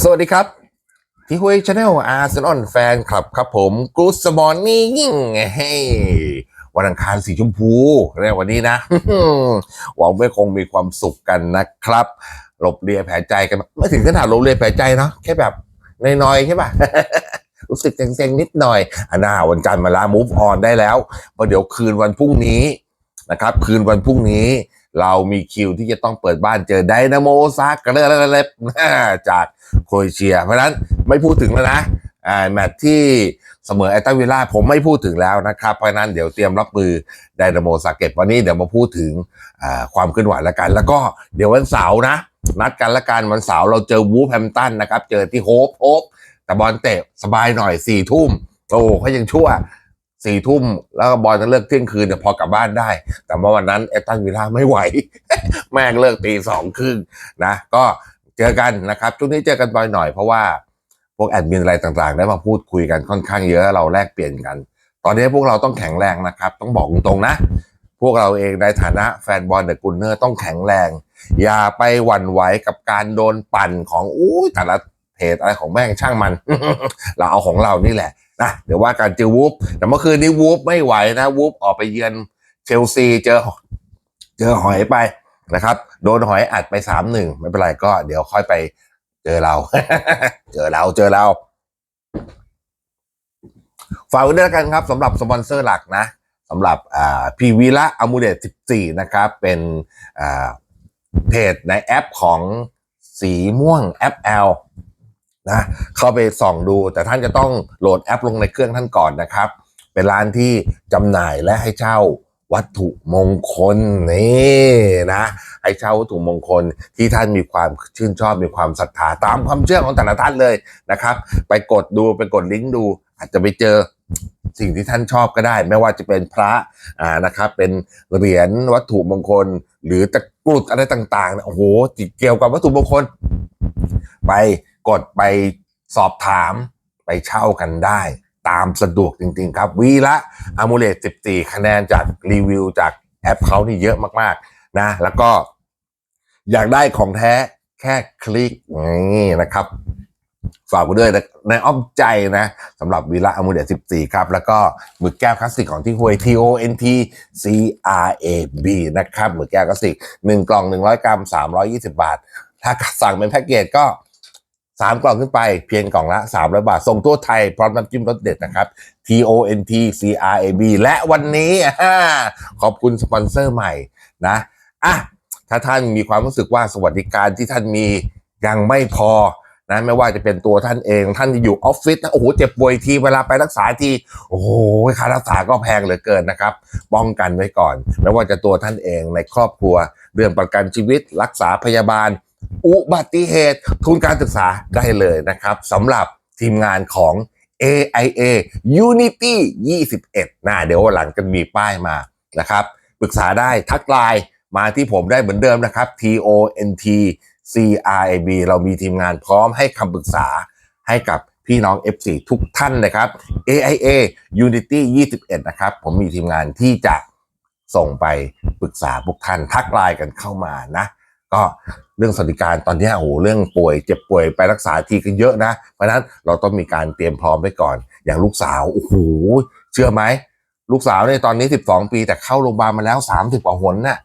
สวัสดีครับที่ฮุยชาแนลอาร์เซนอลแฟนคลับครับผมกูสมอร์นิ่งเฮ้วันอังคารสีชมพูในวันนี้นะหวังไม่คงมีความสุขกันนะครับหลบเลียแผลใจกันไม่ถึงขนาดหลบเลียแผลใจเนาะแค่แบบน้อยๆใช่ป่ะรู้สึกเซ็งๆนิดหน่อยอันน่าวันจันทร์มาล้ว move on ได้แล้วเพราะเดี๋ยวคืนวันพรุ่งนี้นะครับ คืนวันพรุ่งนี้ เรามีคิวที่จะต้องเปิดบ้านเจอไดนาโมซากระเลบจากโครเอเชีย เพราะนั้นไม่พูดถึงแล้วนะอ่าแมตช์ที่เสมอแอตันวิลล่าผมไม่พูดถึงแล้วนะครับ เพราะนั้นเดี๋ยวเตรียมรับมือไดนาโมซาเก็ตวันนี้เดี๋ยวมาพูดถึงความเคลื่อนไหวแล้วกัน แล้วก็เดี๋ยววันเสาร์นะ นัดกันละกันวันเสาร์เราเจอวูฟแฮมตันนะครับ เจอที่โฮปโฮปแต่บอลเตะสบายหน่อยสี่ทุ่มโอ้เขายังชั่ว สี่ทุ่มแล้วก็บอลจะเลิกเที่ยงคืนเนี่ยพอกลับบ้านได้ แต่เมื่อวันนั้นแอตตันวิลล่าไม่ไหว แม่งเลิกตีสองครึ่งนะ ก็เจอกันนะครับช่วงนี้เจอกันบ่อยหน่อยเพราะว่าพวกแอดมินอะไรต่างๆ ได้มาพูดคุยกันค่อนข้างเยอะเราแลกเปลี่ยนกัน ตอนนี้พวกเราต้องแข็งแรงนะครับ ต้องบอกตรงๆนะ พวกเราเองในฐานะแฟนบอลเดอะกุนเนอร์ต้องแข็งแรง อย่าไปหวั่นไหวกับการโดนปั่นของอู้แต่ละเพจอะไรของแม่งช่างมัน เราเอาของเรานี่แหละ นะเดี๋ยวว่าการเจอวูฟแต่เมื่อคืนนี้วูฟไม่ไหวนะวูฟออกไปเยือนเชลซีเจอเจอหอยไปนะครับ โดนหอยอัดไปสามหนึ่งไม่เป็นไรก็เดี๋ยวค่อยไปเจอเรา เจอเราเจอเราฝากไว้ด้วยวกันครับสำหรับสปอนเซอร์หลักนะสำหรับพีวีละอมูเดต14 นะครับ เป็นเพจในแอปของสีม่วงแอป L นะเข้าไปส่องดู แต่ท่านจะต้องโหลดแอปลงในเครื่องท่านก่อนนะครับ เป็นร้านที่จำหน่ายและให้เช่าวัตถุมงคลนี่นะให้เช่าวัตถุมงคลที่ท่านมีความชื่นชอบมีความศรัทธาตามความเชื่อของแต่ละท่านเลยนะครับ ไปกดดูไปกดลิงก์ดู อาจจะไปเจอสิ่งที่ท่านชอบก็ได้ ไม่ว่าจะเป็นพระอ่านะครับ เป็นเหรียญวัตถุมงคล หรือตะกรุดอะไรต่างๆโอ้โหเกี่ยวกับวัตถุมงคล ไป กดไปสอบถามไปเช่ากันได้ตามสะดวกจริง ๆ ครับ วีละอ m u l e t 14 คะแนนจากรีวิวจากแอปเขานี่เยอะมากๆนะ แล้วก็อยากได้ของแท้แค่คลิกนี่นะครับ ฝากไว้ด้วยในอ้อมใจนะสำหรับวีละอ m u l e t 14 ครับ แล้วก็หมึกแก้วคลาสสิกของที่หวย T O N T C R A B นะครับหมึกแก้วคลาสสิก 1 กล่อง 100 กรัม 320 บาท ถ้าสั่งเป็นแพ็กเกจก็ สามกล่องขึ้นไปเพียงกล่องละ300บาท ส่งทั่วไทย พร้อมน้ำจิ้มรสเด็ดนะครับ T O N T C R A B และวันนี้ขอบคุณสปอนเซอร์ใหม่นะอะถ้าท่านมีความรู้สึกว่าสวัสดิการที่ท่านมียังไม่พอนะไม่ว่าจะเป็นตัวท่านเองท่านอยู่ออฟฟิศนะโอ้โหเจ็บป่วยทีเวลาไปรักษาทีโอ้โหค่ารักษาก็แพงเหลือเกินนะครับ ป้องกันไว้ก่อน ไม่ว่าจะตัวท่านเองในครอบครัว เรื่องประกันชีวิตรักษาพยาบาล อุบัติเหตุทุนการศึกษาได้เลยนะครับสำหรับทีมงานของ AIA Unity 21นะเดี๋ยวหลังจะมีป้ายมานะครับปรึกษาได้ทักไลน์มาที่ผมได้เหมือนเดิมนะครับ TONT CRAB เรามีทีมงานพร้อมให้คำปรึกษาให้กับพี่น้อง F4 ทุกท่านนะครับ AIA Unity 21 นะครับ ผมมีทีมงานที่จะส่งไปปรึกษาพวกท่านทักไลน์กันเข้ามานะ ก็ เรื่องสวัสดิการตอนนี้โอ้โหเรื่องป่วยเจ็บป่วยไปรักษาทีกันเยอะนะ เพราะนั้นเราต้องมีการเตรียมพร้อมไว้ก่อน อย่างลูกสาวโอ้โหเชื่อไหมลูกสาวเนี่ยตอนนี้ 12 ปีแต่เข้าโรงพยาบาลมาแล้ว 30 กว่าหนน่ะ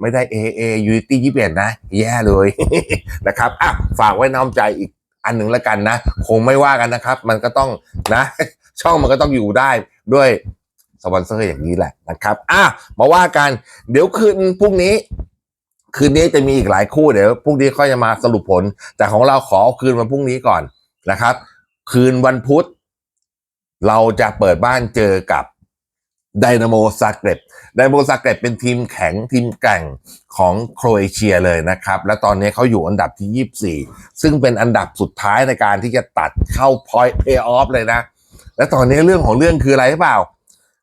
ไม่ได้ AA Unity 21นะ แย่เลย นะครับอะฝากไว้น้อมใจอีกอันหนึ่งแล้วกันนะ คงไม่ว่ากันนะครับ มันก็ต้องนะ ช่องมันก็ต้องอยู่ได้ด้วยสปอนเซอร์อย่างนี้แหละนะครับอะมาว่ากัน เดี๋ยวคืนพรุ่งนี้ คืนนี้จะมีอีกหลายคู่เดี๋ยวพรุ่งนี้ค่อยจะมาสรุปผล แต่ของเราขอคืนวันพรุ่งนี้ก่อนนะครับ คืนวันพุธ เราจะเปิดบ้านเจอกับไดนาโมซาเกรบไดนาโมซาเกรบเป็นทีมแข็งทีมแกร่งของโครเอเชียเลยนะครับ และตอนนี้เขาอยู่อันดับที่ 24 ซึ่งเป็นอันดับสุดท้ายในการที่จะตัดเข้าพอยต์เพย์ออฟเลยนะ และตอนนี้เรื่องของเรื่องคืออะไรหรือเปล่า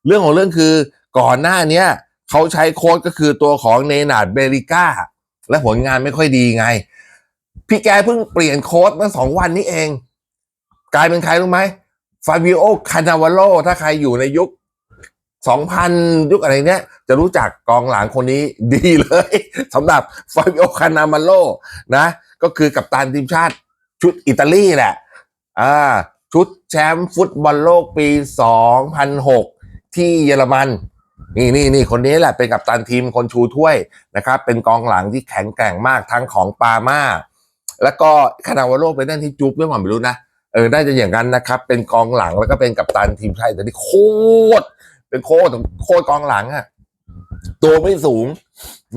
เรื่องของเรื่องคือก่อนหน้าเนี้ย เขาใช้โค้ดก็คือตัวของเนนาดเบริก้าและผลงานไม่ค่อยดีไง พี่แกเพิ่งเปลี่ยนโค้ดเมื่อสองวันนี้เอง กลายเป็นใครรู้ไหมฟาบิโอคานาวาโลถ้าใครอยู่ในยุค2000ยุคอะไรเนี้ย จะรู้จักกองหลังคนนี้ดีเลยสำหรับฟาบิโอคานาวาโลนะ ก็คือกัปตันทีมชาติชุดอิตาลีแหละอ่าชุดแชมป์ฟุตบอลโลกปี 2006 ที่เยอรมัน นี่นี่นี่คนนี้แหละเป็นกัปตันทีมคนชูถ้วยนะครับ เป็นกองหลังที่แข็งแกร่งมากทั้งของปาม่าแล้วก็คานาวาโลไปนั่นที่จุ๊บด้วยผมไม่รู้นะเออน่าจะอย่างนั้นนะครับ เป็นกองหลังแล้วก็เป็นกัปตันทีมชาติแต่นี่โคตรเป็นโคตรโคตรกองหลังอะตัวไม่สูง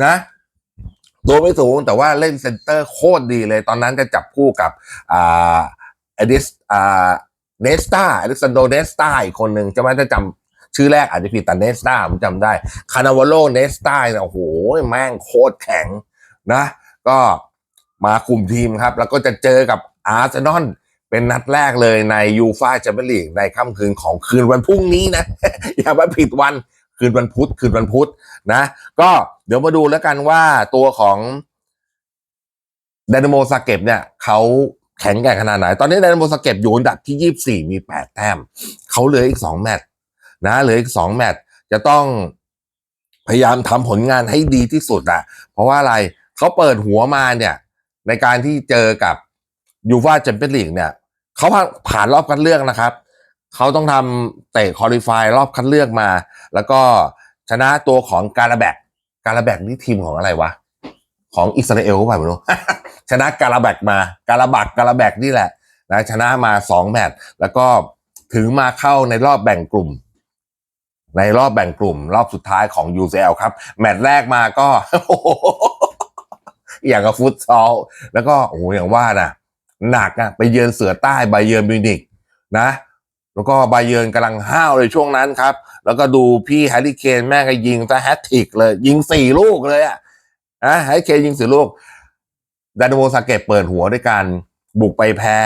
นะตัวไม่สูงแต่ว่าเล่นเซนเตอร์โคตรดีเลย ตอนนั้นจะจับคู่กับอ่าเอดิสอ่าเนสตาอเล็กซานโดเนสตาอีกคนหนึ่งจะไม่จะจำ ชื่อแรกอาจจะผิดแต่เนสตาผมจำได้คานาวาโลเนสตาเนี่ยโอ้โหแม่งโคตรแข็งนะ ก็มาคุมทีมครับ แล้วก็จะเจอกับอาร์เซนอลเป็นนัดแรกเลยในยูฟาแชมเปี้ยนลีกในค่ำคืนของคืนวันพรุ่งนี้นะ อย่ามาผิดวันคืนวันพุธคืนวันพุธนะ ก็เดี๋ยวมาดูแล้วกันว่าตัวของไดนโมซาเก็บเนี่ยเขาแข็งแกร่งขนาดไหน ตอนนี้ไดนโมซาเก็บอยู่อันดับที่ 24 มี 8 แต้มเขาเหลืออีก 2 แมตช์ นะเหลืออีก2แมตช์จะต้องพยายามทำผลงานให้ดีที่สุดอะเพราะว่าอะไรเขาเปิดหัวมาเนี่ย ในการที่เจอกับยูฟาแชมเปี้ยนลีกเนี่ยเขาผ่านรอบคัดเลือกนะครับ เขาต้องทำเตะคอลิฟายรอบคัดเลือกมา แล้วก็ชนะตัวของการาแบกการาแบกนี่ทีมของอะไรวะ ของอิสราเอลป่ะไม่รู้ชนะการาแบกมา การาบักการาแบกนี่แหละนะชนะมาสองแมตช์แล้วก็ถึงมาเข้าในรอบแบ่งกลุ่ม ในรอบแบ่งกลุ่ม รอบสุดท้ายของ UCL ครับ แมตช์แรกมาก็ อย่างกับฟุตซอลแล้วก็โอ้โหอย่างว่านะหนักอะไปเยือนเสือใต้ไบเยิร์นมิวนิกนะ แล้วก็ไบเยิร์นกำลังห้าวเลยช่วงนั้นครับ แล้วก็ดูพี่แฮร์รี่เคนแม่ก็ยิงซะแฮตทิกเลย ยิงสี่ลูกเลยอะนะแฮร์รี่เคนยิงสี่ลูกดานโมซาเกตเปิดหัวด้วยการบุกไปแพ้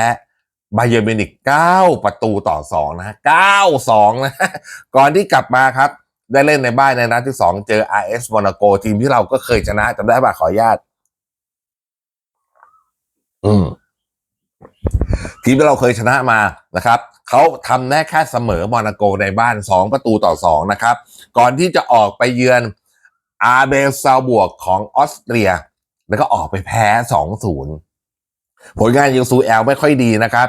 บเยิร์มินิกเก้าประตูต่อสองนะเก้าสองนะ ก่อนที่กลับมาครับ ได้เล่นในบ้านในนัดที่สองเจอ RS โมนาโกทีมที่เราก็เคยชนะจำได้ป่ะขออนุญาต อืม ทีมที่เราเคยชนะมานะครับ เขาทำแน่แค่เสมอโมนาโกในบ้าน 2 ประตูต่อ 2 นะครับ ก่อนที่จะออกไปเยือนอาเบลซาบวกของออสเตรีย แล้วก็ออกไปแพ้ 2-0 ผลงานยูซูแอลไม่ค่อยดีนะครับ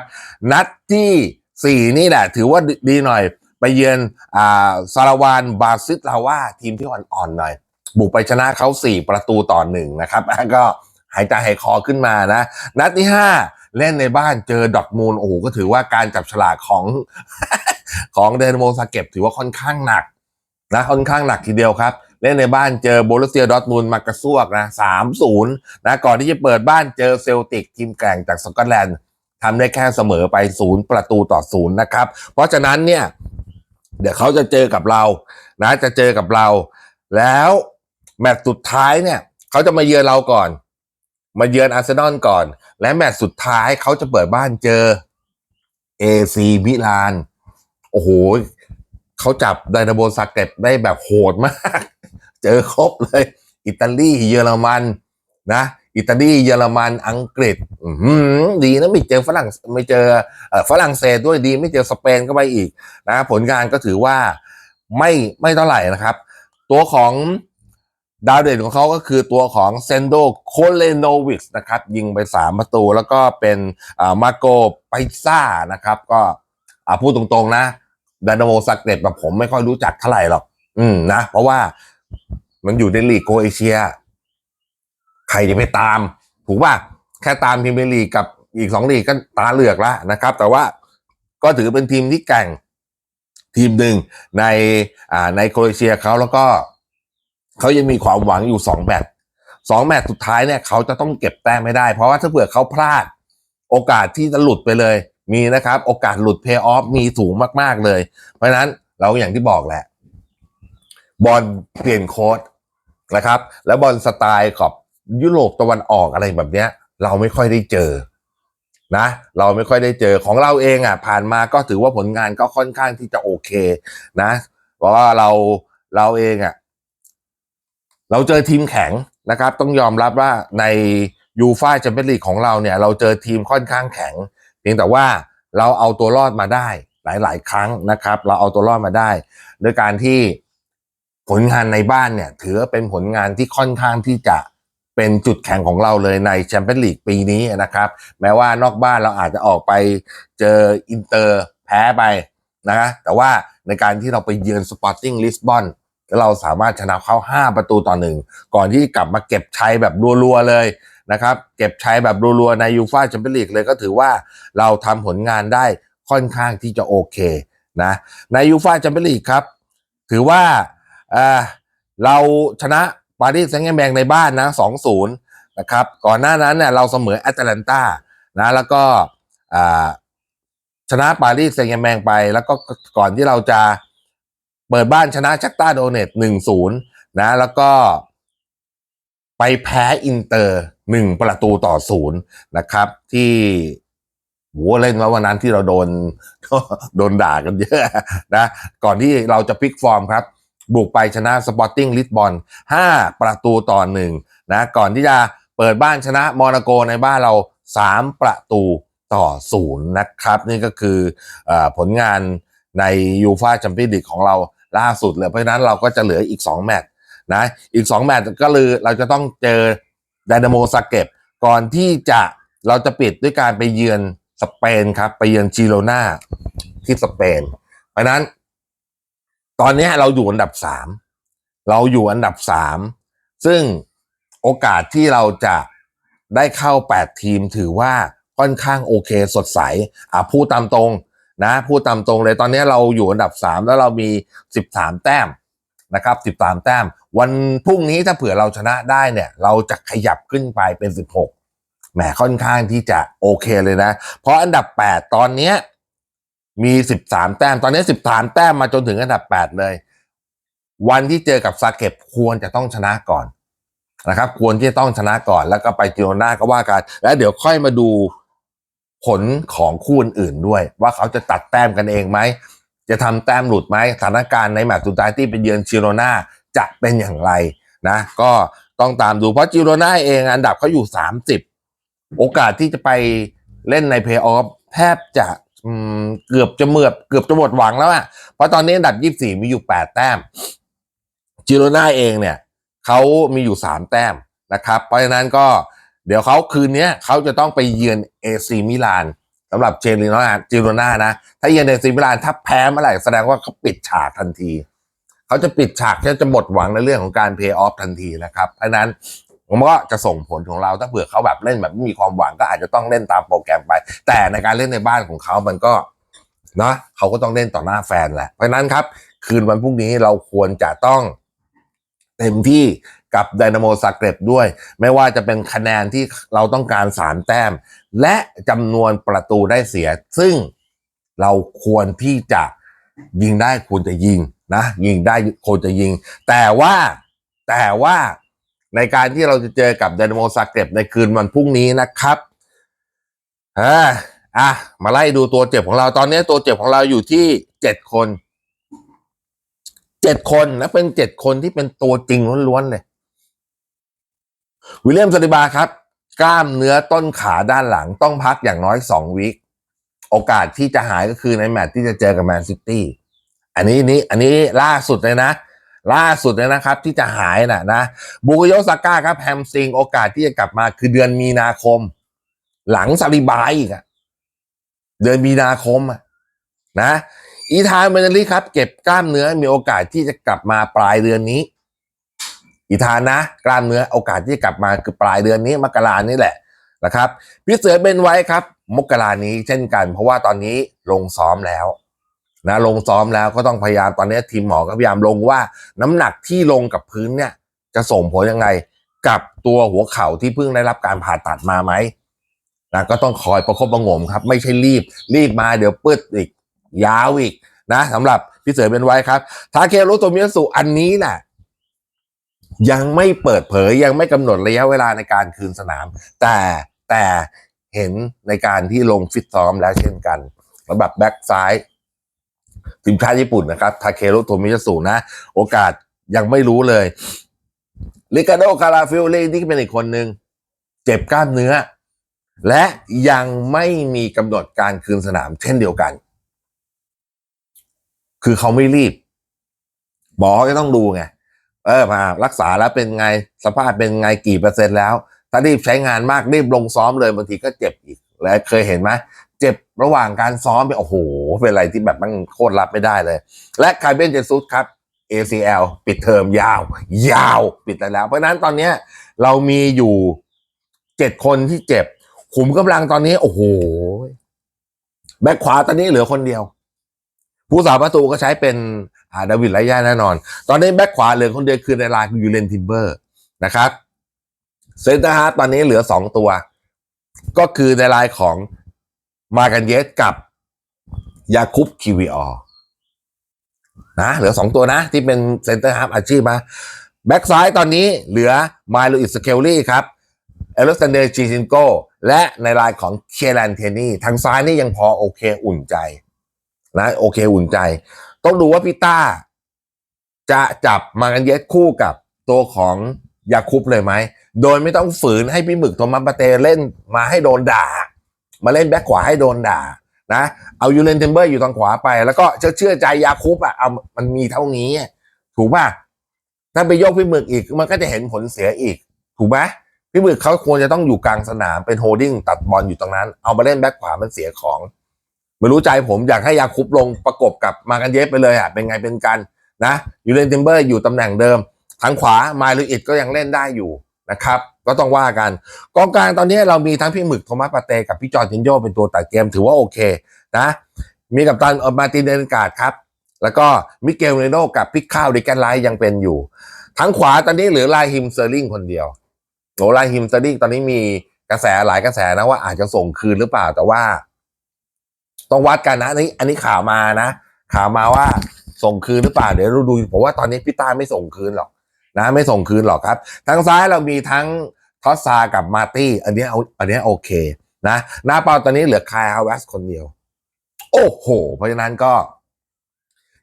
นัดที่ 4 นี่แหละ ถือว่าดีหน่อย ไปเยือนอ่าซาลาวานบาซิสลาวาทีมที่อ่อนๆหน่อย บุกไปชนะเขา 4 ประตูต่อหนึ่งนะครับ ก็หายใจหายคอขึ้นมานะ นัดที่ 5 เล่นในบ้านเจอดอทมูลโอ้โหก็ถือว่าการจับฉลากของของเดนโมซาเก็บถือว่าค่อนข้างหนักนะค่อนข้างหนักทีเดียวครับ เล่นในบ้านเจอโบรุสเซียดอทมูลมากระซวกนะสามศูนย์นะก่อนที่จะเปิดบ้านเจอเซลติกทีมแกร่งจากสกอตแลนด์ทำได้แค่เสมอไปศูนย์ประตูต่อศูนย์นะครับ เพราะฉะนั้นเนี่ย เดี๋ยวเขาจะเจอกับเรานะจะเจอกับเรา แล้วแมตช์สุดท้ายเนี่ยเขาจะมาเยือนเราก่อน มาเยือนอาร์เซนอลก่อน และแมตช์สุดท้ายเขาจะเปิดบ้านเจอเอซีมิลาน โอ้โห เขาจับไดนาโบซาเก็ตได้แบบโหดมาก เจอครบเลย อิตาลีเยอรมันนะอิตาลีเยอรมันอังกฤษดีนะไม่เจอฝรั่งไม่เจอฝรั่งเศสด้วยดี ไม่เจอสเปนก็ไปอีกนะผลงานก็ถือว่าไม่ไม่เท่าไหร่นะครับ ตัวของดาวเด่นของเขาก็คือตัวของเซนโดโคเลโนวิกนะครับ ยิงไป 3 ประตู แล้วก็เป็นอ่ามาโกไปซ่านะครับ ก็พูดตรงๆนะ ดานโมซักเต็แบบผมไม่ค่อยรู้จักเท่าไหร่หรอก อืมนะ เพราะว่ามันอยู่ในลีกโกเอเชีย ใครจะไปตาม ถูกป่ะ แค่ตามพรีเมียร์ลีกกับอีกสองลีกก็ตาเหลือกแล้วนะครับ แต่ว่าก็ถือเป็นทีมที่แก่ง ทีมหนึ่งในอ่าในโครเอเชียเขาแล้วก็เขายังมีความหวังอยู่สองแมตช์สองแมตช์สุดท้ายเนี่ยเขาจะต้องเก็บแต้มไม่ได้ เพราะว่าถ้าเผื่อเขาพลาดโอกาสที่จะหลุดไปเลย มีนะครับโอกาสหลุดเพย์ออฟมีสูงมาก ๆ เลย เพราะนั้นเราอย่างที่บอกแหละ บอลเปลี่ยนโค้ดนะครับ แล้วบอลสไตล์กับยุโรปตะวันออกอะไรแบบเนี้ย เราไม่ค่อยได้เจอนะ เราไม่ค่อยได้เจอของเราเองอะ ผ่านมาก็ถือว่าผลงานก็ค่อนข้างที่จะโอเคนะ เพราะว่าเราเราเองอะ เราเจอทีมแข็งนะครับ ต้องยอมรับว่าในยูฟ่าแชมเปี้ยนลีกของเราเนี่ย เราเจอทีมค่อนข้างแข็ง พียงแต่ว่าเราเอาตัวรอดมาได้หลาย ๆ ครั้งนะครับ เราเอาตัวรอดมาได้ โดยการที่ผลงานในบ้านเนี่ย ถือเป็นผลงานที่ค่อนข้างที่จะเป็นจุดแข็งของเราเลยในแชมเปี้ยนลีกปีนี้นะครับ แม้ว่านอกบ้านเราอาจจะออกไปเจออินเตอร์แพ้ไปนะแต่ว่าในการที่เราไปเยือนสปอร์ติ้งลิสบอนแล้วเราสามารถชนะเขา5 ประตูต่อหนึ่งก่อนที่กลับมาเก็บชัยแบบรัว ๆ เลย นะครับ เก็บชัยแบบรัวๆในยูฟ่าแชมเปี้ยนลีกเลยก็ถือว่าเราทำผลงานได้ค่อนข้างที่จะโอเคนะในยูฟ่าแชมเปี้ยนลีกครับ ถือว่าเเราชนะปารีสแซงต์แชร์แมงในบ้านนะ2-0นะครับก่อนหน้านั้นเนี่ยเราเสมอแอตแลนตานะแล้วก็ชนะปารีสแซงต์แชร์แมงไป แล้วก็ก่อนที่เราจะเปิดบ้านชนะชักต้าโดเนต1-0นะ แล้วก็ไปแพ้อินเตอร์ หนึ่งประตูต่อศูนย์นะครับ ที่โหเล่นมาวันนั้นที่เราโดนโดนด่ากันเยอะนะก่อนที่เราจะพลิกฟอร์มครับ บุกไปชนะสปอร์ติ้งลิสบอน5ประตูต่อหนึ่งนะก่อนที่จะเปิดบ้านชนะโมนาโกในบ้านเรา3ประตูต่อศูนย์นะครับ นี่ก็คืออผลงานในยูฟาแชมเปี้ยนลีกของเราล่าสุดเลยเพราะฉะนั้นเราก็จะเหลืออีก 2 แมตช์นะอีก 2 แมตช์ก็คือเราจะต้องเจอ ไดนาโมซาเก็บก่อนที่จะเราจะปิดด้วยการไปเยือนสเปนครับ ไปเยือนจิโรนาที่สเปน เพราะฉะนั้น ตอนนี้เราอยู่อันดับสามเราอยู่อันดับสามซึ่งโอกาสที่เราจะได้เข้าแปดทีมถือว่าค่อนข้างโอเคสดใส อะพูดตามตรงนะพูดตามตรงเลยตอนนี้เราอยู่อันดับสามแล้วเรามีสิบสามแต้มนะครับสิบสามแต้ม วันพรุ่งนี้ถ้าเผื่อเราชนะได้เนี่ย เราจะขยับขึ้นไปเป็นสิบหกแหมค่อนข้างที่จะโอเคเลยนะ เพราะอันดับแปดตอนเนี้ยมีสิบสามแต้ม ตอนนี้สิบสามแต้มมาจนถึงอันดับแปดเลย วันที่เจอกับซาเก็บควรจะต้องชนะก่อนนะครับ ควรที่จะต้องชนะก่อน แล้วก็ไปจิโรนาก็ว่ากัน แล้วเดี๋ยวค่อยมาดูผลของคู่อื่นด้วย ว่าเขาจะตัดแต้มกันเองไหม จะทำแต้มหลุดไหมสถานการณ์ในแมตช์สุดท้ายที่ไปเยือนจิโรนา จะเป็นอย่างไรนะก็ต้องตามดูเพราะจิโรนาเองอันดับเขาอยู่สามสิบโอกาสที่จะไปเล่นในเพย์ออฟแทบจะเกือบจะเมือบเกือบจะหมดหวังแล้วอะเพราะตอนนี้อันดับยี่สี่มีอยู่แปดแต้มจิโรนาเองเนี่ยเขามีอยู่สามแต้มนะครับ เพราะฉะนั้นก็เดี๋ยวเขาคืนนี้เขาจะต้องไปเยือนเอซีมิลานสำหรับเจลิโนาจิโรนานะ ถ้าเยือนเอซีมิลานถ้าแพ้เมื่อไหร่แสดงว่าเขาปิดฉากทันที เขาจะปิดฉากเขาจะหมดหวังในเรื่องของการเพย์ออฟทันทีนะครับเพราะนั้นผมก็จะส่งผลของเราถ้าเผื่อเขาแบบเล่นแบบไม่มีความหวังก็อาจจะต้องเล่นตามโปรแกรมไป แต่ในการเล่นในบ้านของเขามันก็เนาะเขาก็ต้องเล่นต่อหน้าแฟนแหละเพราะนั้นครับ คืนวันพรุ่งนี้เราควรจะต้องเต็มที่กับไดนาโมซาเกร็บด้วย ไม่ว่าจะเป็นคะแนนที่เราต้องการสามแต้ม และจำนวนประตูได้เสีย ซึ่งเราควรที่จะยิงได้ควรจะยิง นะยิงได้ควรจะยิง แต่ว่าแต่ว่าในการที่เราจะเจอกับไดนาโมซาเก็บในคืนวันพรุ่งนี้นะครับอ่าอะมาไล่ดูตัวเจ็บของเราตอนนี้ตัวเจ็บของเราอยู่ที่เจ็ดคนเจ็ดคนและเป็นเจ็ดคนที่เป็นตัวจริงล้วนๆเลยวิลเลียมสลิบาครับ กล้ามเนื้อต้นขาด้านหลังต้องพักอย่างน้อยสองวิคโอกาสที่จะหายก็คือในแมตช์ที่จะเจอกับแมนซิตี้ อันนี้นี้อันนี้ล่าสุดเลยนะ ล่าสุดเลยนะครับ ที่จะหายนะนะบุกโยซาก้าครับแฮมสิงโอกาสที่จะกลับมาคือเดือนมีนาคม หลังซาลิบาอีกอะเดือนมีนาคมอะนะอีธานเมนลีครับ เก็บกล้ามเนื้อมีโอกาสที่จะกลับมาปลายเดือนนี้ อีธานนะ กล้ามเนื้อโอกาสที่จะกลับมาคือปลายเดือนนี้มกรานี่แหละนะครับพี่เสือเบนไว้ครับ มกรานี้เช่นกัน เพราะว่าตอนนี้ลงซ้อมแล้ว นะลงซ้อมแล้วก็ต้องพยายามตอนนี้ทีมหมอก็พยายามลงว่าน้ำหนักที่ลงกับพื้นเนี่ย จะส่งผลยังไงกับตัวหัวเข่าที่เพิ่งได้รับการผ่าตัดมาไหมนะก็ต้องคอยประคบประงมครับ ไม่ใช่รีบ รีบมาเดี๋ยวปืดอีก ยาวอีกนะสำหรับพี่เสือเป็นไว้ครับทาเคโรโตมิยสุอันนี้น่ะยังไม่เปิดเผยยังไม่กำหนดระยะเวลาในการคืนสนาม แต่แต่เห็นในการที่ลงฟิตซ้อมแล้วเช่นกันสำหรับแบ็กซ้าย ทีมชาติญี่ปุ่นนะครับทาเคโรโตมิยาสุนะ โอกาสยังไม่รู้เลยลิกาโดคาราฟิลเล่นี่เป็นอีกคนหนึ่งเจ็บกล้ามเนื้อ และยังไม่มีกำหนดการคืนสนามเช่นเดียวกัน คือเขาไม่รีบ หมอก็ต้องดูไง เออมารักษาแล้วเป็นไงสภาพเป็นไงกี่เปอร์เซ็นต์แล้ว ถ้ารีบใช้งานมากรีบลงซ้อมเลยบางทีก็เจ็บอีก และเคยเห็นไหม ระหว่างการซ้อมเป็นโอ้โห เป็นอะไรที่แบบมันโคตรรับไม่ได้เลย และคาเบนเจซุสครับ ACL ปิดเทอมยาว ยาวปิดไปแล้ว เพราะนั้นตอนนี้เรามีอยู่เจ็ดคนที่เจ็บ ขุมกำลังตอนนี้ โอ้โห แบ็คขวาตอนนี้เหลือคนเดียว ผู้สาประตูก็ใช้เป็นอาดาวิดไรยาแน่นอน ตอนนี้แบ็คขวาเหลือคนเดียวคือในลายคือยูเลนทิมเบอร์นะครับเซนเตอร์ฮาร์ตอนนี้เหลือสองตัว ก็คือในลายของ มากันเยสกับยาคุปคิวิออนะเหลือสองตัวนะ ที่เป็นเซนเตอร์ฮาร์อาชีพมาแบ็กซ้ายตอนนี้เหลือมาลูอิสเคลลี่ครับเอล x ซนเดอร์จีซินโกและในลายของเคลันเทนี่ทางซ้ายนี่ยังพอโอเคอุ่นใจ นะโอเคอุ่นใจ ต้องดูว่าพี่ต้า จะจับมากันเยสคู่กับตัวของยาคุปเลยไหม โดยไม่ต้องฝืนให้พี่หมึกโทมัสปาเตเล่นมาให้โดนด่า มาเล่นแบ็คขวาให้โดนด่านะเอายูเลนเทมเบอร์อยู่ทางขวาไป แล้วก็เชื่อเชื่อใจยาคุปอะเอามันมีเท่านี้ ถูกป่ะถ้าไปโยกพี่หมึกอีกมันก็จะเห็นผลเสียอีก ถูกไหมพี่หมึกเขาควรจะต้องอยู่กลางสนามเป็นโฮดดิ้งตัดบอลอยู่ตรงนั้น เอามาเล่นแบ็คขวามันเสียของไม่รู้ใจผมอยากให้ยาคุปลงประกบกับมากันเยสไปเลยอะเป็นไงเป็นกันนะยูเลนเทมเบอร์อยู่ตำแหน่งเดิมทางขวามาลูอิดก็ยังเล่นได้อยู่ นะครับ ก็ต้องว่ากันกองกลางตอนนี้เรามีทั้งพี่หมึกโทมัสปาเตกับพี่จอร์นจินโยเป็นตัวตัดเกมถือว่าโอเคนะ มีกับตันเออมาตินเดนการ์ดครับ แล้วก็มิเกลเรโนกับพิกข้าวดิแกนไลยังเป็นอยู่ทางขวาตอนนี้เหลือลายฮิมเซอร์ลิงคนเดียวโหลายฮิมเซอร์ลิงตอนนี้มีกระแสหลายกระแสนะว่าอาจจะส่งคืนหรือเปล่าแต่ว่า ต้องวัดกันนะนนี้อันนี้ข่าวมานะ ข่าวมาว่าส่งคืนหรือเปล่าเดี๋ยวเราดูผมว่าตอนนี้พี่ต้าไม่ส่งคืนหรอก นะไม่ส่งคืนหรอกครับทางซ้ายเรามีทั้งทอสซากับมาร์ตี้อันนี้เอาอันนี้โอเคนะหน้าเป้าตอนนี้เหลือคายฮาวเวสคนเดียว โอ้โห เพราะฉะนั้นก็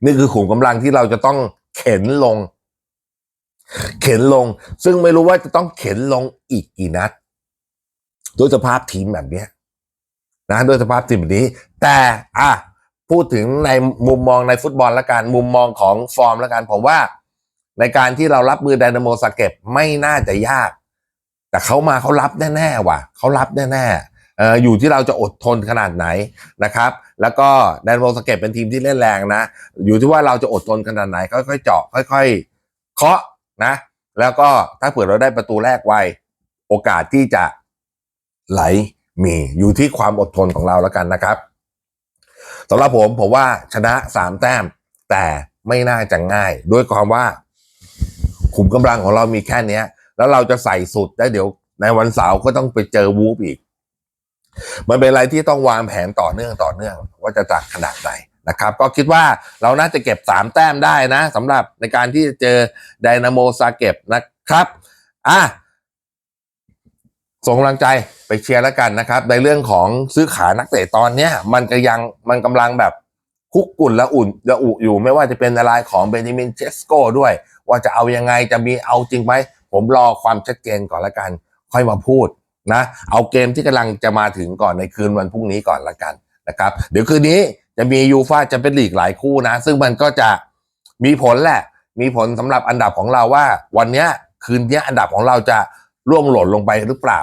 นี่คือขุมกำลังที่เราจะต้องเข็นลง เข็นลง ซึ่งไม่รู้ว่าจะต้องเข็นลงอีกกี่นัดด้วยสภาพทีมแบบนี้นะด้วยสภาพทีมแบบนี้ แต่อะพูดถึงในมุมมองในฟุตบอลละกัน มุมมองของฟอร์มละกันผมว่า ในการที่เรารับมือไดนาโมสเก็ตไม่น่าจะยาก แต่เขามาเขารับแน่ๆว่ะเขารับแน่ๆออยู่ที่เราจะอดทนขนาดไหนนะครับ แล้วก็ไดนาโมสเก็ตเป็นทีมที่เล่นแรงนะ อยู่ที่ว่าเราจะอดทนขนาดไหน ค่อยๆเจาะค่อยๆเคาะนะ แล้วก็ถ้าเผื่อเราได้ประตูแรกไวโอกาสที่จะไหลมีอยู่ที่ความอดทนของเราแล้วกันนะครับสำหรับผมผมว่าชนะสามแต้มแต่ไม่น่าจะง่าย ด้วยความว่า ขุมกำลังของเรามีแค่เนี้ย แล้วเราจะใส่สุดได้เดี๋ยวในวันเสาร์ก็ต้องไปเจอวูฟอีก มันเป็นอะไรที่ต้องวางแผนต่อเนื่องต่อเนื่อง ว่าจะจัดขนาดไหนนะครับ ก็คิดว่าเราน่าจะเก็บสามแต้มได้นะสำหรับในการที่จะเจอไดนาโมซาเก็บนะครับอะส่งกำลังใจไปเชียร์แล้วกันนะครับ ในเรื่องของซื้อขายนักเตะตอนเนี้ยมันก็ยังมันกำลังแบบคุกกุ่นและอุ่นระอุอยู่ไม่ว่าจะเป็นอะไรของเบนจามินเชสโกด้วย ว่าจะเอายังไงจะมีเอาจริงไหมผมรอความชัดเจนก่อนละกัน ค่อยมาพูดนะ เอาเกมที่กำลังจะมาถึงก่อนในคืนวันพรุ่งนี้ก่อนละกันนะครับ เดี๋ยวคืนนี้จะมียูฟาจะเป็นลีกหลายคู่นะ ซึ่งมันก็จะมีผลแหละ มีผลสำหรับอันดับของเราว่า วันนี้คืนนี้อันดับของเราจะร่วงหล่นลงไปหรือเปล่า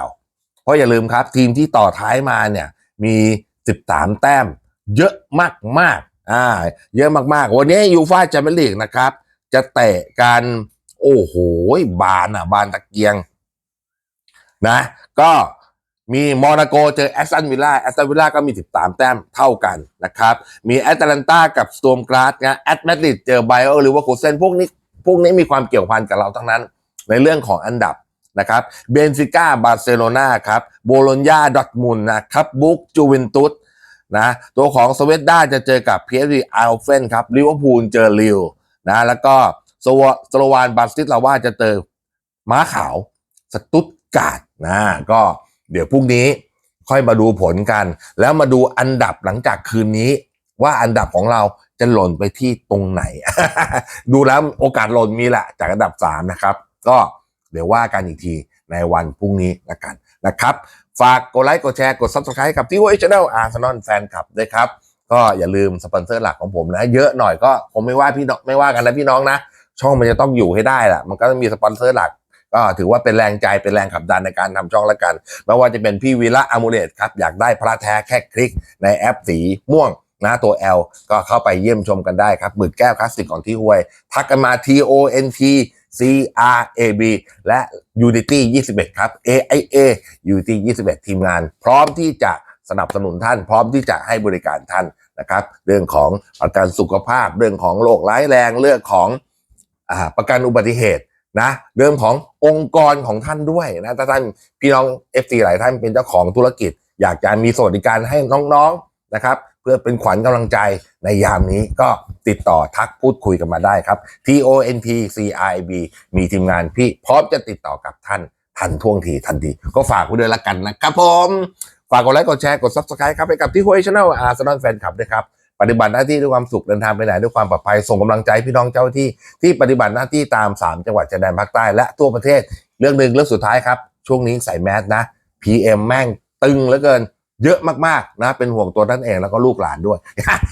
เพราะอย่าลืมครับ ทีมที่ต่อท้ายมาเนี่ยมี 13 แต้ม เยอะมากมากๆอ่าเยอะมากๆ วันนี้ยูฟาแชมเปี้ยนลีกนะครับ จะเตะกันโอ้โหบานอะ บานตะเกียง นะ ก็มีโมนาโกเจอแอสตันวิลล่าแอสตันวิลล่าก็มี 13 แต้มเท่ากันนะครับ มีแอตแลนตากับสโตมกราสนะแอตแมดริดเจอไบเออร์หรือว่าโคเซนพวกนี้ พวกนี้มีความเกี่ยวพันกับเราทั้งนั้น ในเรื่องของอันดับนะครับเบนฟิก้าบาร์เซโลนาครับโบโลญญาดอทมุนนะครับบุกจูเวนตุสนะตัวของสวตด้าจะเจอกับพีเอสวีอัลเฟนครับลิเวอร์พูลเจอลิว นะแล้วก็สวสโลวานบาสติสลาว่าจะเจอม้าขาวสตุตการ์ดนะก็เดี๋ยวพรุ่งนี้ค่อยมาดูผลกัน แล้วมาดูอันดับหลังจากคืนนี้ ว่าอันดับของเราจะหล่นไปที่ตรงไหน ดูแล้วโอกาสหล่นมีแหละจากอันดับสามนะครับ ก็เดี๋ยวว่ากันอีกทีในวันพรุ่งนี้ละกันนะครับ ฝากกดไลค์กดแชร์กด subscribe กับที่ว่าช anel อาร์ซนอลแฟนคลับด้วยครับ ก็อย่าลืมสปอนเซอร์หลักของผมนะ เยอะหน่อยก็ผมไม่ว่าพี่น้องไม่ว่ากันนะพี่น้องนะ ช่องมันจะต้องอยู่ให้ได้แหละมันก็ต้องมีสปอนเซอร์หลักก็ถือว่าเป็นแรงใจเป็นแรงขับดันในการทำช่องละกันไม่ว่าจะเป็นพี่วีระอมูเลตครับอยากได้พระแท้แค่คลิกในแอปสีม่วงนะตัว L ก็เข้าไปเยี่ยมชมกันได้ครับหมื่นแก้วคลาสสิกของที่ห้วย ทักกันมา T O N T C R A B และ Unity 21 ครับ A I A Unity 21 ทีมงาน พร้อมที่จะสนับสนุนท่าน พร้อมที่จะให้บริการท่าน นะครับเรื่องของประกันสุขภาพ เรื่องของโรคร้ายแรงเรื่องของอประกันอุบัติเหตุนะเรื่องขององค์กรของท่านด้วยนะถ้าท่านพี่น้อง FT หลายท่านเป็นเจ้าของธุรกิจ อยากจะมีสวัสดิการให้น้องๆนะครับ เพื่อเป็นขวัญกำลังใจในยามนี้ก็ติดต่อทักพูดคุยกันมาได้ครับ T O N T C I B มีทีมงานพี่พร้อมจะติดต่อกับท่านทันท่วงทีทันทีก็ฝากไว้ด้วยละกันนะครับผม ฝากกดไลค์กดแชร์กด Subscribe ครับไปกับที่ห้วยช anel อาร์ซนอลแฟนคลับด้วยครับปฏิบัติหน้าที่ด้วยความสุขเดินทางไปไหนด้วยความปลอดภัยส่งกำลังใจพี่น้องเจ้าที่ที่ปฏิบัติหน้าที่ตาม 3 จังหวัดชายแดนภาคใต้และทั่วประเทศเรื่องหนึ่งเรื่องสุดท้ายครับ ช่วงนี้ใส่แมสนะ PM แม่งตึงเหลือเกินเยอะมากๆนะเป็นห่วงตัวท่านเองแล้วก็ลูกหลานด้วย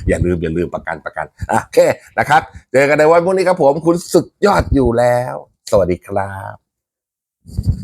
อย่าลืมอย่าลืมประกันประกันโอเคนะครับ เจอกันในวันพรุ่งนี้ครับผมคุณสุดยอดอยู่แล้ว สวัสดีครับ